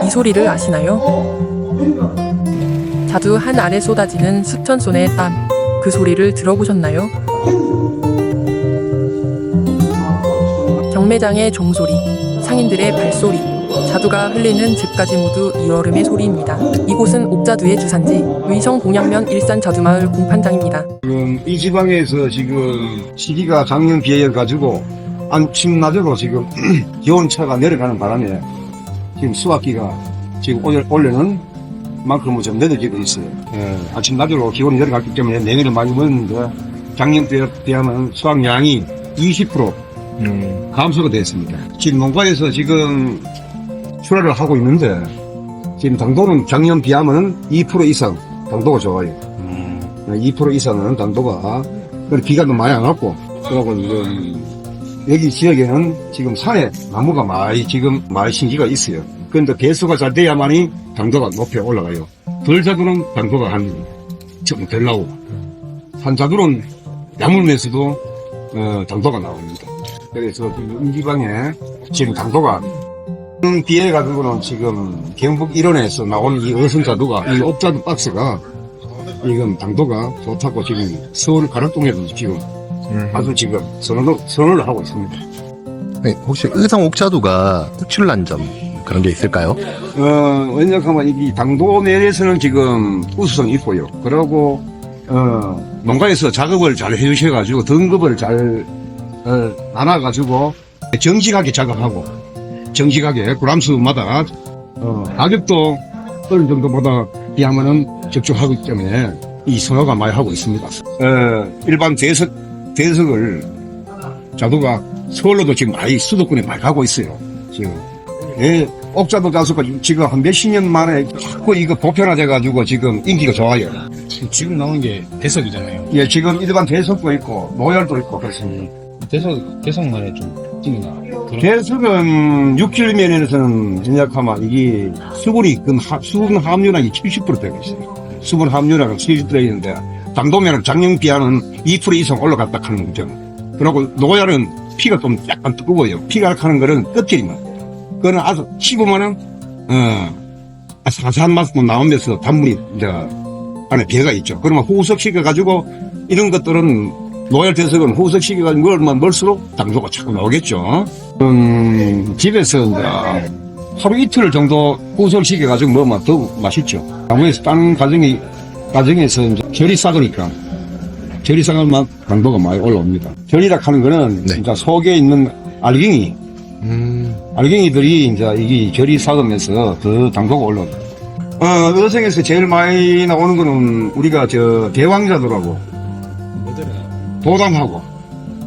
이 소리를 아시나요? 자두 한 알에 쏟아지는 수천 손의 땀. 그 소리를 들어보셨나요? 경매장의 종소리, 상인들의 발소리, 자두가 흘리는 즙까지 모두 이 얼음의 소리입니다. 이곳은 옥자두의 주산지, 의성 봉양면 일산 자두마을 공판장입니다. 지금 이 지방에서 지금 시기가 작년 비해 가지고 낮으로 지금 기온차가 내려가는 바람에 지금 수확기가 지금 올해 올해는 만큼은 좀 늦어지고 있어요. 예, 아침 낮으로 기온이 내려갔기 때문에 냉이를 많이 먹는데 작년 때에 비하면 수확량이 20% 감소가 됐습니다. 지금 농가에서 지금 출하를 하고 있는데 지금 당도는 작년 비하면 2% 이상 당도가 좋아요. 2% 이상은 당도가 그리고 비가 많이 안 왔고 그리고 지금 여기 지역에는 지금 산에 나무가 많이 지금 많이 신기가 있어요. 그런데 개수가 잘 돼야만이 당도가 높이 올라가요. 덜 자두는 당도가 한좀덜 나오고 산 자두는 야물면서도 어, 당도가 나옵니다. 그래서 지금 이 지방에 지금 당도가 음, 비해 가지고는 지금 경북 일원에서 나온 이 어선 자두가 이 옥자두 박스가 지금 당도가 좋다고 지금 서울 가락동에도 지금 아주 지금 선언을, 선언을 하고 있습니다. 네, 혹시 의성 옥자두가 특출난 점 그런 게 있을까요? 어, 왜냐하면 이 당도 내에서는 지금 우수성이 있고요. 그러고, 어, 농가에서 작업을 잘 해주셔가지고 등급을 잘, 어, 나눠가지고 정직하게 작업하고 정직하게 그람수마다 어, 가격도 어느 정도보다 비하면은 적중하기 때문에 이 선호가 많이 하고 있습니다. 어, 일반 대석, 대석을 자두가 서울로도 지금 많이 수도권에 많이 가고 있어요. 지금. 예, 옥자도 자수가 지금 한 몇십 년 만에 자꾸 이거 보편화돼가지고 지금 인기가 좋아요. 지금 나온 게 대석이잖아요. 예, 지금 일반 대석도 있고, 노열도 있고, 그렇습니다. 대석, 대석만의 좀 그런 대석은 육질면에서는 전략하면 이게 수분이, 수분 함유량이 70% 되고 있어요. 수분 함유량은 70% 들어있는데, 당도면은 작년 비하는 2% 이상 올라갔다 하는 거죠. 그리고 노열은 피가 좀 약간 뜨거워요. 피가 하는 거는 껍질이만. 그거는 아주 씹으면은, 어, 사사한 맛만 나오면서 단물이 이제 안에 배가 있죠. 그러면 후석시켜가지고 이런 것들은 노열 대석은 후석시켜가지고 멀면 멀수록 당도가 자꾸 나오겠죠. 음, 집에서 하루 이틀 정도 후석시켜가지고 먹으면 더 맛있죠. 나무에서 따는 과정이, 과정에서 이제 결이 싹으니까 결이 싹으면 당도가 많이 올라옵니다. 결이라 하는 거는 네. 진짜 속에 있는 알갱이, 음, 알갱이들이 이제 이게 결이 삭으면서 더 당도가 올라옵니다. 어, 어생에서 제일 많이 나오는 거는 우리가 저 대왕자도라고 도담하고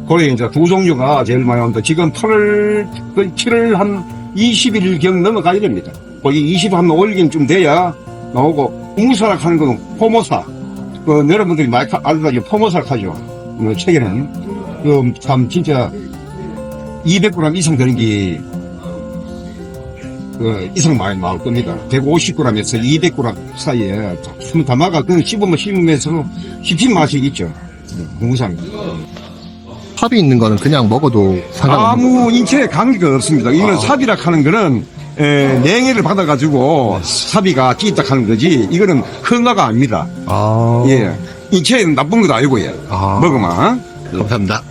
거기 이제 두 종류가 제일 많이 나온다. 지금 8월, 거의 7월 한 20일 경 넘어가야 됩니다. 거의 20, 한 5일경쯤 돼야 나오고, 무사락 하는 거는 포모사. 그, 여러분들이 많이 가- 알다시피 포모사락 하죠. 그, 책에는. 그, 참, 진짜, 200g 이상 되는 게, 그, 이상 많이 나올 겁니다. 150g에서 200g 사이에 좀 담아가, 그, 씹으면 씹으면서 씹힌 맛이 있죠. 무상. 삽이 있는 거는 그냥 먹어도 상관없는 아무 인체에 관계가 없습니다. 이거는 삽이라 하는 거는 에, 냉해를 받아가지고 삽이가 찌있다 하는 거지 이거는 흥가가 아닙니다. 아, 예. 인체에는 나쁜 것도 아니고요. 아. 먹으면. 감사합니다.